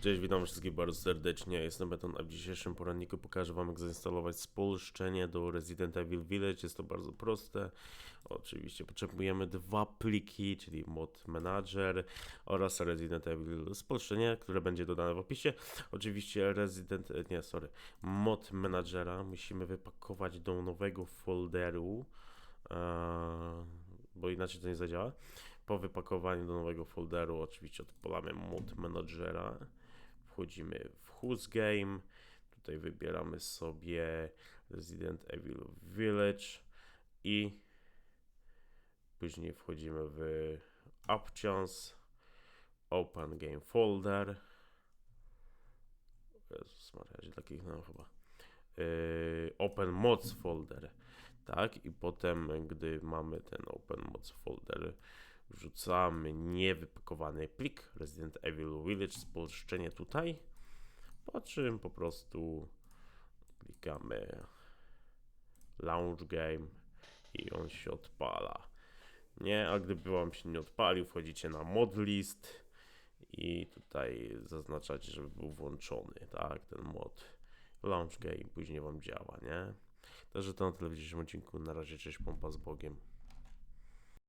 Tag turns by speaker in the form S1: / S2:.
S1: Cześć, witam wszystkich bardzo serdecznie. Jestem Beton, a w dzisiejszym poradniku pokażę Wam, jak zainstalować spolszczenie do Resident Evil Village. Jest to bardzo proste. Oczywiście potrzebujemy dwa pliki, czyli mod manager oraz Resident Evil spolszczenie, które będzie dodane w opisie. Oczywiście Resident, nie, sorry, mod managera musimy wypakować do nowego folderu, eee, bo inaczej to nie zadziała. Po wypakowaniu do nowego folderu oczywiście odpalamy mod managera wchodzimy w Who's Game, tutaj wybieramy sobie Resident Evil Village i później wchodzimy w Options, Open Game Folder, Jezus Maria, źle kliknąłem chyba, yy, Open Mods Folder, tak, i potem gdy mamy ten Open Mods Folder, wrzucamy niewypakowany plik Resident Evil Village, spolszczenie tutaj, po czym po prostu klikamy Launch Game i on się odpala. Nie, a gdyby wam się nie odpalił, wchodzicie na mod list i tutaj zaznaczacie, żeby był włączony, tak, ten mod Launch Game później wam działa, nie? Także to na tyle w dzisiejszym odcinku. Na razie, cześć, pompa z Bogiem.